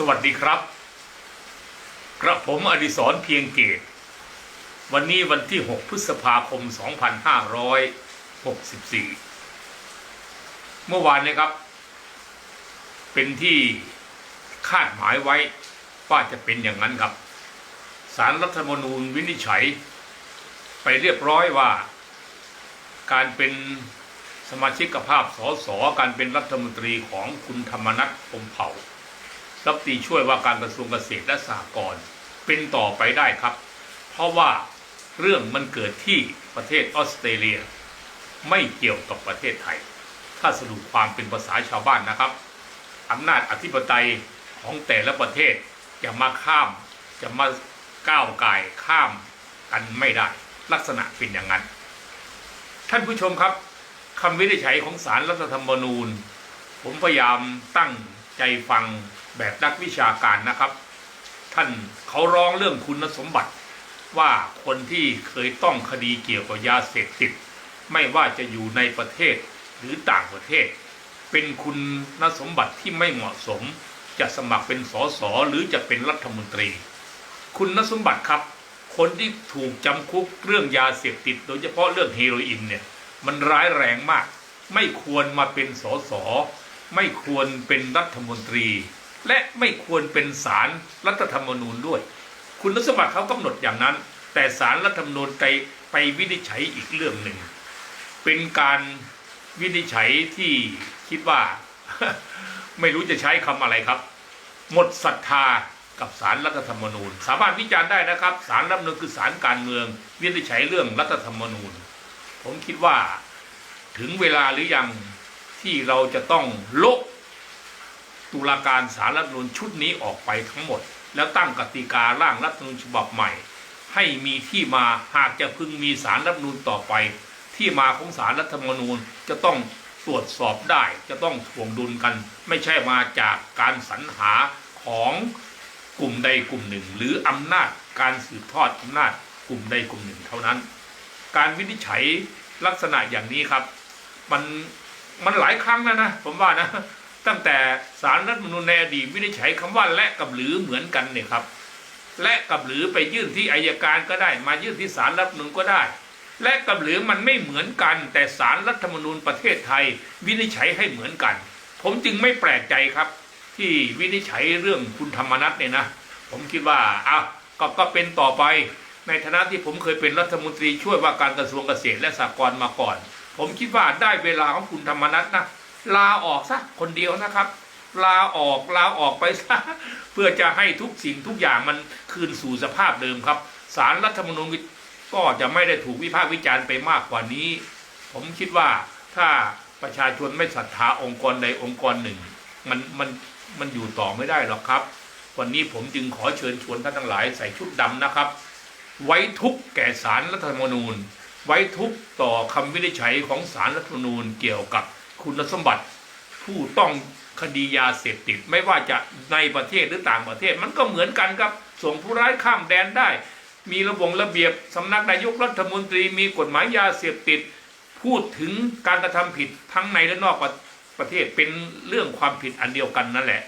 สวัสดีครับ กระผมอดิศรเพียงเกต วันนี้วันที่ 6 พฤษภาคม 2564 เมื่อวานนี้ครับ เป็นที่คาดหมายไว้ว่าจะเป็นอย่างนั้นครับ สารรัฐธรรมนูญวินิจฉัย ไปเรียบร้อยว่า การเป็นสมาชิกภาพสสการเป็นรัฐมนตรีของคุณธรรมนัฐพมเผ่า รัฐมนตรีช่วยว่าการกระทรวงเกษตรและสหกรณ์เป็นต่อไปได้ครับ เพราะว่าเรื่องมันเกิดที่ประเทศออสเตรเลีย ไม่เกี่ยวกับประเทศไทย ถ้าสรุปความเป็นภาษาชาวบ้านนะครับอำนาจอธิปไตยของแต่ละประเทศจะมาข้ามจะมาก้าวไก่ายข้ามกันไม่ได้ ลักษณะเป็นอย่างนั้น ท่านผู้ชมครับคำวินิจฉัยของศาลรัฐธรรมนูญ ผมพยายามตั้งใจฟัง แบบนักวิชาการนะครับ ท่านเขาร้องเรื่องคุณสมบัติ ว่าคนที่เคยต้องคดีเกี่ยวกับยาเสพติด ไม่ว่าจะอยู่ในประเทศหรือต่างประเทศ เป็นคุณสมบัติที่ไม่เหมาะสม จะสมัครเป็นสสหรือจะเป็นรัฐมนตรี คุณสมบัติครับ คนที่ถูกจำคุกเรื่องยาเสพติด โดยเฉพาะเรื่องเฮโรอีนเนี่ยมันร้ายแรงมาก ไม่ควรมาเป็นสสไม่ควรเป็นรัฐมนตรี และไม่ควรเป็นศาลรัฐธรรมนูญด้วย คุณสมบัติเขากำหนดอย่างนั้น แต่ศาลรัฐธรรมนูญไปไปวินิจฉัยอีกเรื่องหนึ่ง เป็นการวินิจฉัยที่คิดว่า ไม่รู้จะใช้คำอะไรครับ หมดศรัทธากับสารรัฐธรรมนูญ สามารถวิจารณ์ได้นะครับสารรัฐธรรมนูญคือสารการเมือง วินิจฉัยเรื่องรัฐธรรมนูญ ผมคิดว่าถึงเวลาหรือยังที่เราจะต้องละ ตุลาการสารรัฐธรรมนูญชุดนี้ออกไปทั้งหมด แล้วตั้งกติการ่างรัฐธรรมนูญฉบับใหม่ ให้มีที่มาหากจะพึงมีสารรัฐธรรมนูญต่อไป ที่มาของสารรัฐธรรมนูญจะต้องตรวจสอบได้จะต้องถ่วงดุลกัน ไม่ใช่มาจากการสรรหาของกลุ่มใดกลุ่มหนึ่ง หรืออำนาจการสืบทอดอำนาจกลุ่มใดกลุ่มหนึ่งเท่านั้น การวินิจฉัยลักษณะอย่างนี้ครับ มันมันหลายครั้งแล้วนะ ผมว่านะ ตั้งแต่สารรัฐมนูญในอดีตวินิจฉัยคำว่าและกับหรือเหมือนกันเนี่ยครับ และกับหรือไปยื่นที่อายการก็ได้ มายื่นที่ศาลรัฐมนูญก็ได้ และกับหรือมันไม่เหมือนกัน แต่ศาลรัฐมนูญประเทศไทย วินิจฉัยให้เหมือนกัน ผมจึงไม่แปลกใจครับ ที่วินิจฉัยเรื่องคุณธรรมนัฐเนี่ยนะ ผมคิดว่าอะก็ก็เป็นต่อไป ในฐานะที่ผมเคยเป็นรัฐมนตรีช่วยว่าการกระทรวงเกษตรและสหกรณ์มาก่อน ผมคิดว่าได้เวลาของคุณธรรมนัฐนะ ลาออกซะคนเดียวนะครับ ลาออกลาออกไปซะเพื่อจะให้ทุกสิ่งทุกอย่างมันคืนสู่สภาพเดิมครับสารรัฐธรรมนูญก็จะไม่ได้ถูกวิพากษ์วิจารณ์ไปมากกว่านี้ ผมคิดว่าถ้าประชาชนไม่ศรัทธาองค์กรใดองค์กรหนึ่ง มันมันมันอยู่ต่อไม่ได้หรอกครับ วันนี้ผมจึงขอเชิญชวนท่านทั้งหลายใส่ชุดดำนะครับ ไว้ทุกข์แก่สารรัฐธรรมนูญ ไว้ทุกข์ต่อคำวินิจฉัยของสารรัฐธรรมนูญเกี่ยวกับ คุณสมบัติ ผู้ต้องคดียาเสพติด ไม่ว่าจะในประเทศหรือต่างประเทศ มันก็เหมือนกันครับ ส่งผู้ร้ายข้ามแดนได้ มีระบบระเบียบสำนักนายกรัฐมนตรีมีกฎหมายยาเสพติด พูดถึงการกระทำผิดทั้งในและนอกประประเทศเป็นเรื่องความผิดอันเดียวกันนั่นแหละ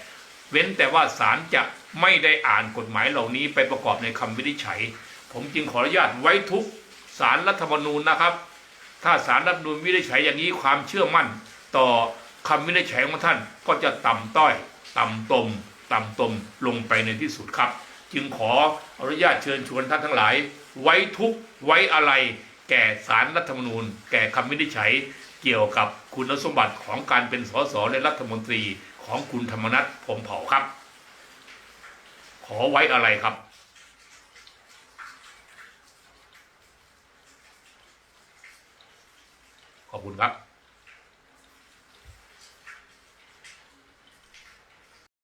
เว้นแต่ว่าศาลจะไม่ได้อ่านกฎหมายเหล่านี้ไปประกอบในคำวินิจฉัย ผมจึงขออนุญาตไว้ทุกข์สารรัฐธรรมนูญนะครับ ถ้าสารรัฐธรรมนูญวินิจฉัยอย่างนี้ความเชื่อมั่น ต่อคำวินิจฉัยของท่านก็จะต่ำต้อย ต่ำตม ต่ำตมลงไปในที่สุดครับ จึงขออนุญาตเชิญชวนท่านทั้งหลาย ไว้ทุกไว้อะไร แก่สารรัฐธรรมนูญ แก่คำวินิจฉัย เกี่ยวกับคุณสมบัติของการเป็นสสและรัฐมนตรีของคุณธรรมนัฐพรหมเผ่าครับ ขอไว้อะไรครับขอบคุณครับ